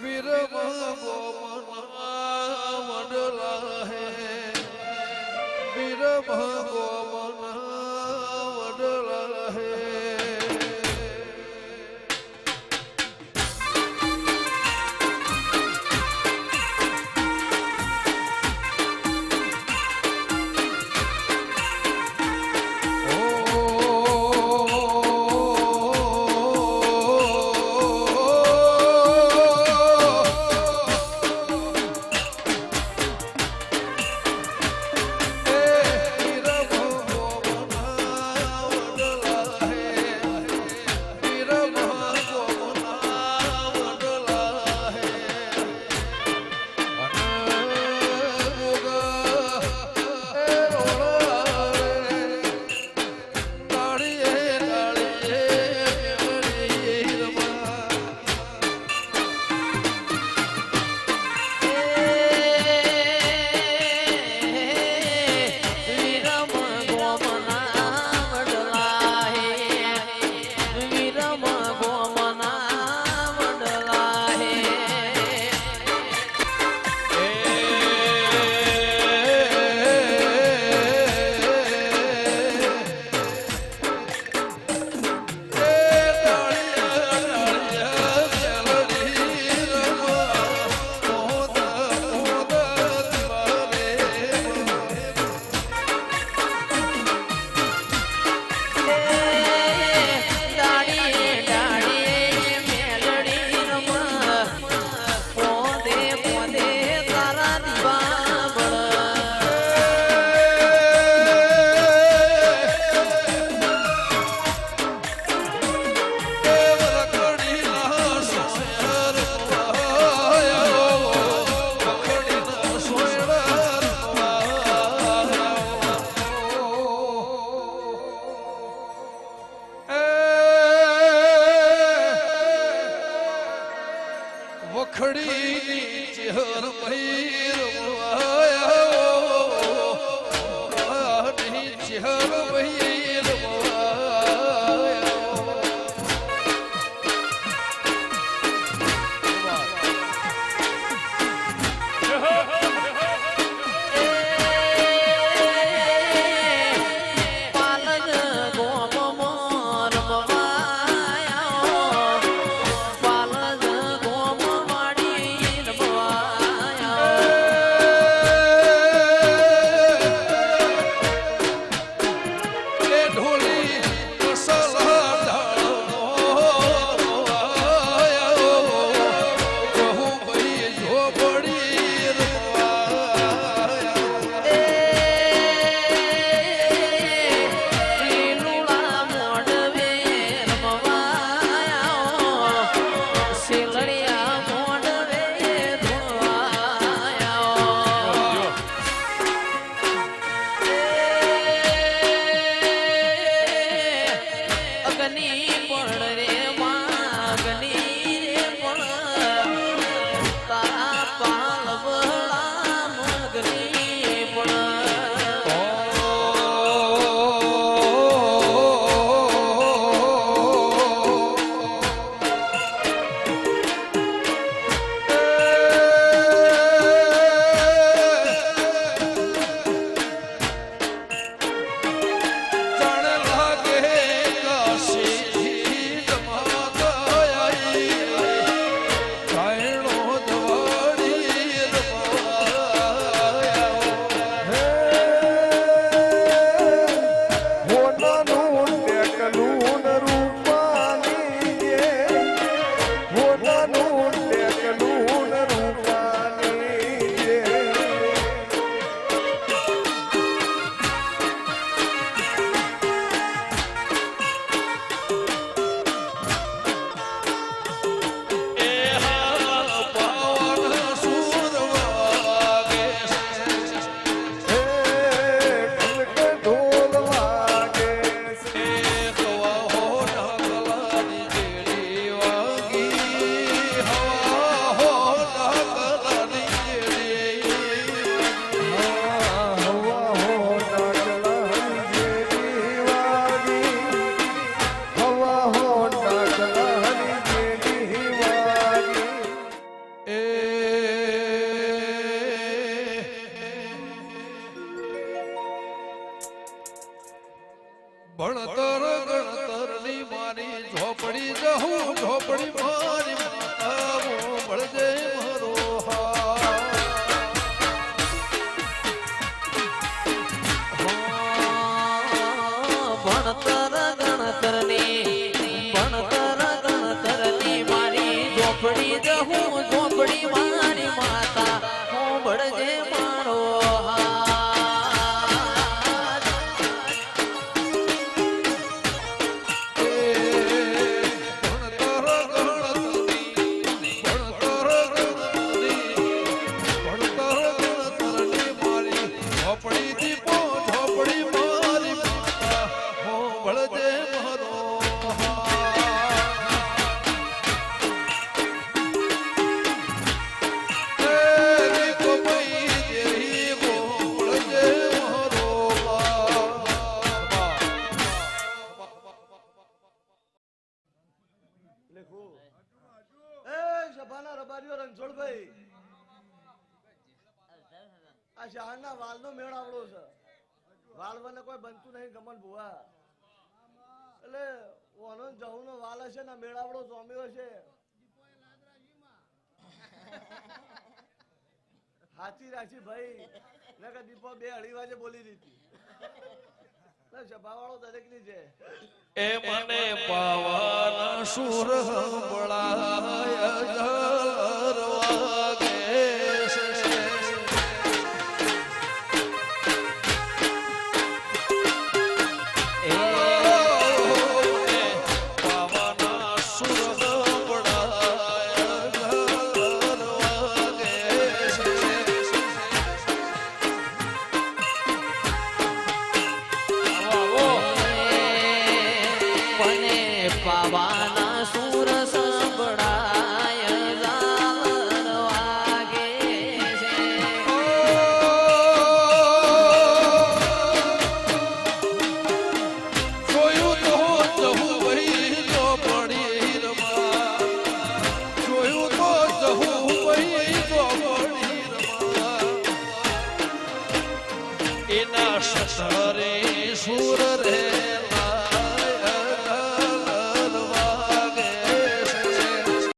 વિરમ વખડી ચહેર મહીર મોયા ચહેર મહીર ઝોપડી રહું ઝોપડી માં આ શહાના વાલનો મેળ આવડો છે. વાળવાને કોઈ બનતું નહીં ગમન ભુવા. એટલે ઓનો જહુનો વાલ હશે ને મેળાવડો જોમ્યો હશે. હાચી રાખી ભાઈ. નકર દીપો બે અઢી વાગે બોલી દીધી. સભાવાળો દરેકની છે. એ મને પવન સુર સંભળાય